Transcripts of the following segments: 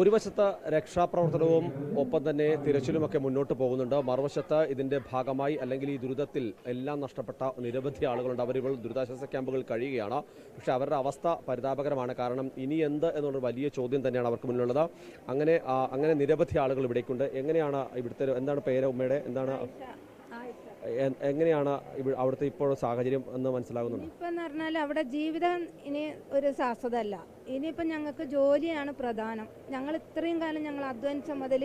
ഒരു വശത്ത് രക്ഷാപ്രവർത്തനവും ഒപ്പം തന്നെ തിരച്ചിലുമൊക്കെ മുന്നോട്ട് പോകുന്നുണ്ട്. മറുവശത്ത് ഇതിന്റെ ഭാഗമായി അല്ലെങ്കിൽ ഈ ദുരിതത്തിൽ എല്ലാം നഷ്ടപ്പെട്ട നിരവധി ആളുകളുണ്ട്. അവരിപ്പോൾ ദുരിതാശ്വാസ ക്യാമ്പുകൾ കഴിയുകയാണ്. പക്ഷേ അവരുടെ അവസ്ഥ പരിതാപകരമാണ്. കാരണം ഇനി എന്ത് എന്നുള്ളൊരു വലിയ ചോദ്യം തന്നെയാണ് അവർക്ക് മുന്നിലുള്ളത്. അങ്ങനെ അങ്ങനെ നിരവധി ആളുകൾ ഇവിടേക്കുണ്ട്. എങ്ങനെയാണ് ഇവിടുത്തെ എന്താണ് പേര് ഉമ്മയുടെ? എന്താണ്? എങ്ങനെയാണ് അവിടുത്തെ ഇപ്പോൾ സാഹചര്യം എന്ന് മനസ്സിലാകുന്നുണ്ട്? ഇപ്പൊ എന്ന് പറഞ്ഞാൽ അവിടെ ജീവിതം ഇനി ഒരു ശാശ്വതമല്ല ഇനിയിപ്പം ഞങ്ങൾക്ക് ജോലിയാണ് പ്രധാനം. ഞങ്ങൾ ഇത്രയും കാലം ഞങ്ങൾ അധ്വാനിച്ച മുതൽ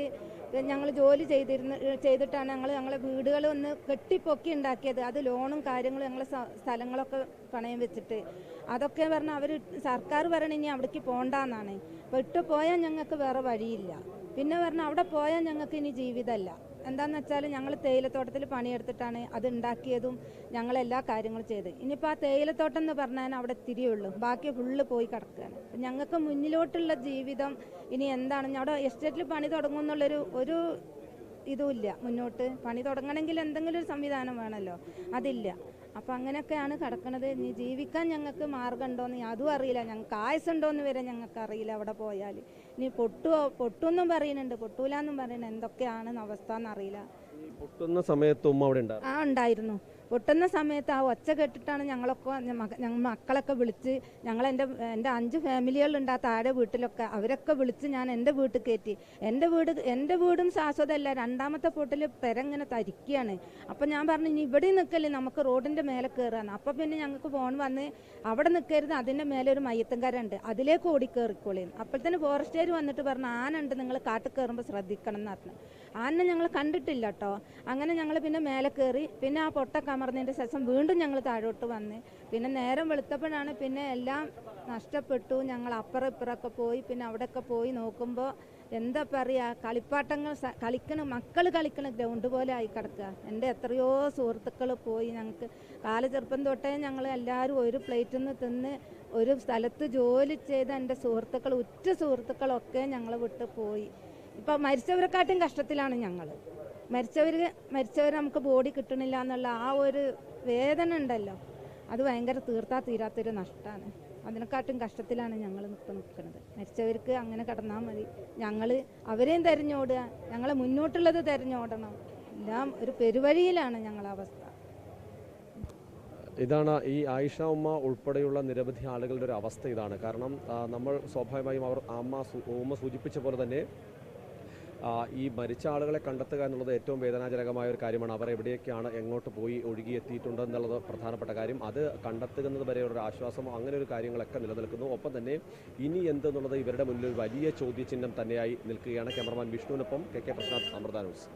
ഞങ്ങൾ ജോലി ചെയ്തിരുന്ന ചെയ്തിട്ടാണ് ഞങ്ങൾ ഞങ്ങളെ വീടുകൾ ഒന്ന് കെട്ടിപ്പൊക്കി ഉണ്ടാക്കിയത്. അത് ലോണും കാര്യങ്ങളും ഞങ്ങളെ സ്ഥ- സ്ഥലങ്ങളൊക്കെ പണയം വെച്ചിട്ട്. അതൊക്കെ പറഞ്ഞാൽ അവർ സർക്കാർ പറയണ ഇനി അവിടേക്ക് പോകണ്ടെന്നാണ് അപ്പോൾ ഇട്ട് പോയാൽ ഞങ്ങൾക്ക് വേറെ വഴിയില്ല. പിന്നെ പറഞ്ഞാൽ അവിടെ പോയാൽ ഞങ്ങൾക്ക് ഇനി ജീവിതമല്ല എന്താന്ന് വെച്ചാൽ ഞങ്ങൾ തേയിലത്തോട്ടത്തിൽ പണിയെടുത്തിട്ടാണ് അത് ഉണ്ടാക്കിയതും ഞങ്ങൾ എല്ലാ കാര്യങ്ങളും ചെയ്ത് ഇനിയിപ്പോൾ ആ തേയിലത്തോട്ടം എന്ന് പറഞ്ഞാൽ അവിടെ തിരിയുള്ളൂ. ബാക്കി ഫുള്ള് പോയി കിടക്കുകയാണ് ഞങ്ങൾക്ക് മുന്നിലോട്ടുള്ള ജീവിതം ഇനി എന്താണ് അവിടെ എസ്റ്റേറ്റിൽ പണി തുടങ്ങും എന്നുള്ളൊരു ഒരു ഇതുമില്ല. മുന്നോട്ട് പണി തുടങ്ങണമെങ്കിൽ എന്തെങ്കിലും ഒരു സംവിധാനം വേണമല്ലോ. അതില്ല. അപ്പം അങ്ങനെയൊക്കെയാണ് കിടക്കണത്. ഇനി ജീവിക്കാൻ ഞങ്ങൾക്ക് മാർഗമുണ്ടോയെന്ന് അതും അറിയില്ല. ഞങ്ങൾക്ക് ആയുസുണ്ടോയെന്ന് വരെ ഞങ്ങൾക്ക് അറിയില്ല അവിടെ പോയാൽ ഇനി പൊട്ടുവോ പൊട്ടുമെന്നും പറയുന്നുണ്ട്. പൊട്ടൂലെന്നും പറയുന്നുണ്ട്. എന്തൊക്കെയാണ് അവസ്ഥ എന്നറിയില്ല. പൊട്ടുന്ന സമയത്ത് ഉമ്മ അവിടെ ആ ഉണ്ടായിരുന്നു. പൊട്ടുന്ന സമയത്ത് ആ ഒച്ച കേട്ടിട്ടാണ് ഞങ്ങളൊക്കെ ഞങ്ങ- ഞങ്ങൾ മക്കളൊക്കെ വിളിച്ച് ഞങ്ങൾ എന്റെ എന്റെ അഞ്ച് ഫാമിലികളുണ്ട് ആ താഴെ വീട്ടിലൊക്കെ അവരൊക്കെ വിളിച്ച് ഞാൻ എന്റെ വീട്ടിൽ കയറ്റി. എന്റെ വീട് എന്റെ വീടും ശാശ്വതമല്ല. രണ്ടാമത്തെ പൊട്ടിൽ പെരങ്ങനെ തരിക്കുകയാണ് അപ്പം ഞാൻ പറഞ്ഞു ഇനി ഇവിടെ നിൽക്കല്ലേ നമുക്ക് റോഡിന്റെ മേലെ കയറാന്ന് അപ്പം പിന്നെ ഞങ്ങൾക്ക് ഫോൺ വന്ന് അവിടെ നിൽക്കരുത് അതിന്റെ മേലെ ഒരു മയ്യത്തുംകര അതിലേക്ക് ഓടി അപ്പോഴത്തേന് ഫോറസ്റ്റുകാർ വന്നിട്ട് പറഞ്ഞു ആന ഉണ്ട് നിങ്ങൾ കാട്ടിൽ കയറുമ്പോൾ ശ്രദ്ധിക്കണം എന്ന് പറഞ്ഞു. ആന ഞങ്ങൾ കണ്ടിട്ടില്ല കേട്ടോ. അങ്ങനെ ഞങ്ങൾ പിന്നെ മേലെ കയറി പിന്നെ ആ പൊട്ട കമർന്നതിന്റെ ശേഷം വീണ്ടും ഞങ്ങൾ താഴോട്ട് വന്ന്. പിന്നെ നേരം വെളുത്തപ്പോഴാണ് പിന്നെ എല്ലാം നഷ്ടപ്പെട്ടു. ഞങ്ങൾ അപ്പുറം ഇപ്പുറമൊക്കെ പോയി പിന്നെ അവിടെയൊക്കെ പോയി നോക്കുമ്പോൾ എന്താ പറയുക കളിപ്പാട്ടങ്ങൾ കളിക്കണ മക്കൾ കളിക്കണ ഗ്രൗണ്ട് പോലെ ആയി കിടക്കുക. എന്റെ എത്രയോ സുഹൃത്തുക്കൾ പോയി ഞങ്ങൾക്ക്. കാല ചെറുപ്പം തൊട്ടേ ഞങ്ങൾ എല്ലാവരും ഒരു പ്ലേറ്റിൽ നിന്ന് തിന്ന് ഒരു സ്ഥലത്ത് ജോലി ചെയ്ത എന്റെ സുഹൃത്തുക്കൾ ഉറ്റ സുഹൃത്തുക്കളൊക്കെ ഞങ്ങൾ വിട്ട് പോയി. ഇപ്പം മരിച്ചവരെക്കാട്ടും കഷ്ടത്തിലാണ് ഞങ്ങൾ മരിച്ചവർ മരിച്ചവർ നമുക്ക് ബോഡി കിട്ടണില്ല എന്നുള്ള ആ ഒരു വേദന ഉണ്ടല്ലോ. അത് ഭയങ്കര തീർത്താ തീരാത്തൊരു നഷ്ടമാണ് അതിനെക്കാട്ടും കഷ്ടത്തിലാണ് ഞങ്ങൾ ഇപ്പം നിൽക്കുന്നത് മരിച്ചവർക്ക് അങ്ങനെ കിടന്നാൽ മതി. ഞങ്ങൾ അവരെയും തിരഞ്ഞോടുക. ഞങ്ങളെ മുന്നോട്ടുള്ളത് തിരഞ്ഞോടണം. എല്ലാം ഒരു പെരുവഴിയിലാണ് ഞങ്ങളെ അവസ്ഥ. ഇതാണ് ഈ ആയിഷ ഉമ്മ ഉൾപ്പെടെയുള്ള നിരവധി ആളുകളുടെ ഒരു അവസ്ഥ ഇതാണ്. കാരണം നമ്മൾ സ്വാഭാവികമായും അവർ അമ്മ ഉമ്മ സൂചിപ്പിച്ച പോലെ തന്നെ ഈ മരിച്ച ആളുകളെ കണ്ടെത്തുക എന്നുള്ളത് ഏറ്റവും വേദനാജനകമായ ഒരു കാര്യമാണ്. അവർ എവിടെയൊക്കെയാണ് എങ്ങോട്ട് പോയി ഒഴുകിയെത്തിയിട്ടുണ്ട് എന്നുള്ളത് പ്രധാനപ്പെട്ട കാര്യം. അത് കണ്ടെത്തുന്നത് വരെ ഒരു ആശ്വാസമോ അങ്ങനെ ഒരു കാര്യങ്ങളൊക്കെ നിലനിൽക്കുന്നു. ഒപ്പം തന്നെ ഇനി എന്തെന്നുള്ളത് ഇവരുടെ മുന്നിൽ ഒരു വലിയ ചോദ്യചിഹ്നം തന്നെയായി നിൽക്കുകയാണ് cameraman വിഷ്ണുവിനൊപ്പം K K Prasad Amrita news.